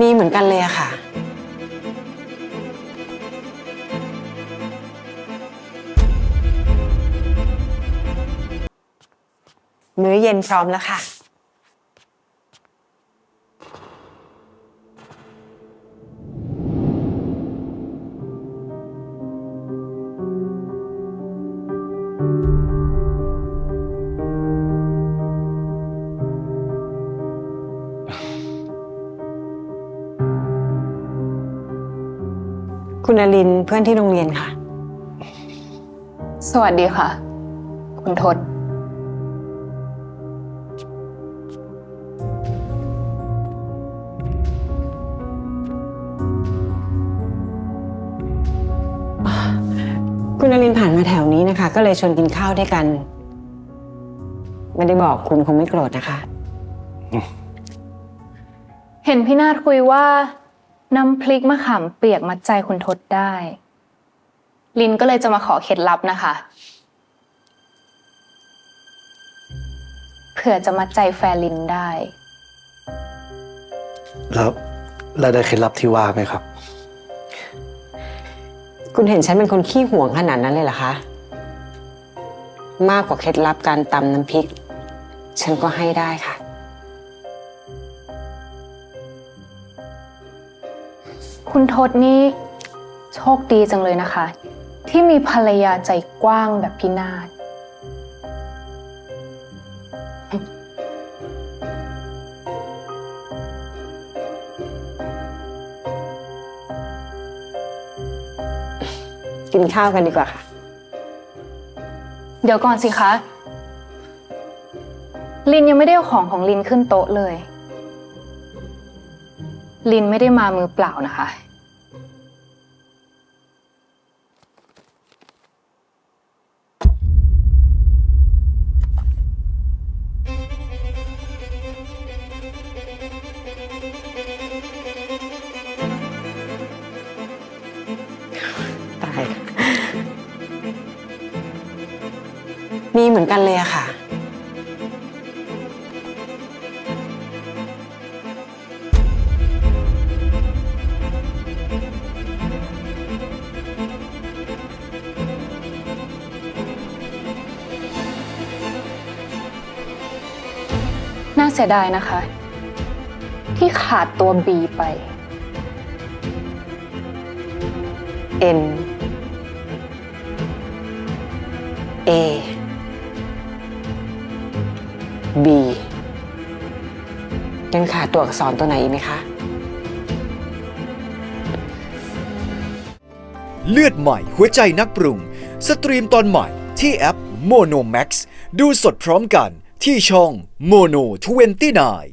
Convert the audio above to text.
มีเหมือนกันเลยอะค่ะ มื้อเย็นพร้อมแล้วค่ะ คุณอลินเพื่อนที่โรงเรียนค่ะ สวัสดีค่ะ คุณทศ คุณอลินผ่านมาแถวนี้นะคะ ก็เลยชวนกินข้าวด้วยกัน ไม่ได้บอกคุณคงไม่โกรธนะคะ เห็นพี่นาฏคุยว่า น้ำพริกมะขามเปียกมัดใจคุณทศได้ ลินก็เลยจะมาขอเคล็ดลับนะคะเผื่อจะมัดใจแฟนลินได้ แล้วแล้วได้เคล็ดลับที่ว่าไหมครับ คุณเห็นฉันเป็นคนขี้หวงขนาดนั้นเลยเหรอคะ มากกว่าเคล็ดลับการตำน้ำพริก ฉันก็ให้ได้ค่ะ คุณทศนี่โชคดีจังเลยนะคะ ที่มีภรรยาใจกว้างแบบพี่นาฏกินข้าวกันดีกว่าค่ะ เดี๋ยวก่อนสิคะ ลินยังไม่ได้เอาของของลินขึ้นโต๊ะเลย ลินไม่ได้มามือเปล่านะคะ ตาย มีเหมือนกันเลยอะค่ะ เสียดายนะคะ ที่ขาดตัว B ไป N A B ยังขาดตัวอักษรตัวไหนอีกไหมคะ เลือดใหม่หัวใจนักปรุง สตรีมตอนใหม่ที่แอป Mono Max ดูสดพร้อมกัน ที่ช่อง Mono 29